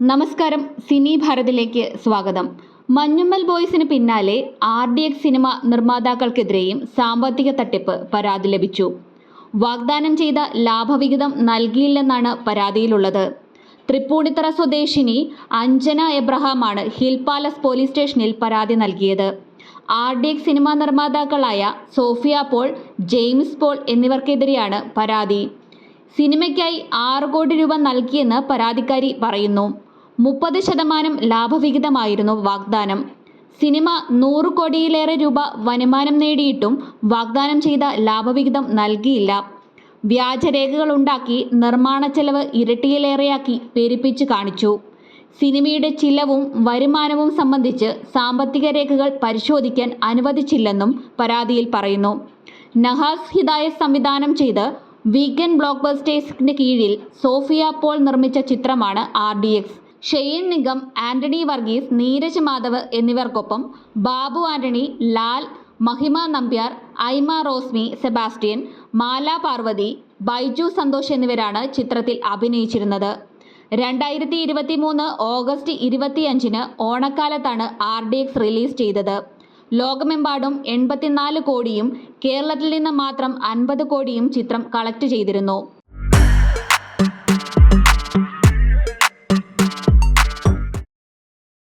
നമസ്കാരം സിനി ഭാരതിലേക്ക് സ്വാഗതം. മഞ്ഞുമ്മൽ ബോയ്സിന് പിന്നാലെ ആർ ഡി എക്സ് സിനിമ നിർമ്മാതാക്കൾക്കെതിരെയും സാമ്പത്തിക തട്ടിപ്പ് പരാതി ലഭിച്ചു. വാഗ്ദാനം ചെയ്ത ലാഭവിഹിതം നൽകിയില്ലെന്നാണ് പരാതിയിലുള്ളത്. തൃപ്പൂണിത്തറ സ്വദേശിനി അഞ്ജന എബ്രഹാമാണ് ഹിൽ പാലസ് പോലീസ് സ്റ്റേഷനിൽ പരാതി നൽകിയത്. ആർ ഡി എക്സ് സിനിമാ നിർമ്മാതാക്കളായ സോഫിയ പോൾ ജെയിംസ് പോൾ എന്നിവർക്കെതിരെയാണ് പരാതി. സിനിമയ്ക്കായി ആറ് കോടി രൂപ നൽകിയെന്ന് പരാതിക്കാരി പറയുന്നു. മുപ്പത് ശതമാനം ലാഭവിഹിതമായിരുന്നു വാഗ്ദാനം. സിനിമ നൂറ് കോടിയിലേറെ രൂപ വരുമാനം നേടിയിട്ടും വാഗ്ദാനം ചെയ്ത ലാഭവിഹിതം നൽകിയില്ല. വ്യാജരേഖകൾ ഉണ്ടാക്കി നിർമ്മാണ ചെലവ് ഇരട്ടിയിലേറെയാക്കി പെരുപ്പിച്ച് കാണിച്ചു. സിനിമയുടെ ചിലവും വരുമാനവും സംബന്ധിച്ച് സാമ്പത്തിക രേഖകൾ പരിശോധിക്കാൻ അനുവദിച്ചില്ലെന്നും പരാതിയിൽ പറയുന്നു. നഹാസ് ഹിദായത്ത് സംവിധാനം ചെയ്ത് വീക്കെൻഡ് ബ്ലോക്ക് ബസ്റ്റേഴ്സിന് കീഴിൽ സോഫിയ പോൾ നിർമ്മിച്ച ചിത്രമാണ് R D X. Shane Nigam Antony Varghese Neeraj Madhav എന്നിവർക്കൊപ്പം ബാബു ആന്റണി ലാൽ മഹിമ നമ്പ്യാർ ഐമ റോസ്മി സെബാസ്റ്റ്യൻ മാല പാർവതി ബൈജു സന്തോഷ് എന്നിവരാണ് ചിത്രത്തിൽ അഭിനയിച്ചിരുന്നത്. രണ്ടായിരത്തി ഇരുപത്തി മൂന്ന് ഓഗസ്റ്റ് ഇരുപത്തിയഞ്ചിന് ഓണക്കാലത്താണ് ആർ ഡി എക്സ് റിലീസ് ചെയ്തത്. ലോകമെമ്പാടും എൺപത്തിനാല് കോടിയും കേരളത്തിൽ നിന്ന് മാത്രം അൻപത് കോടിയും ചിത്രം കളക്ട് ചെയ്തിരുന്നു.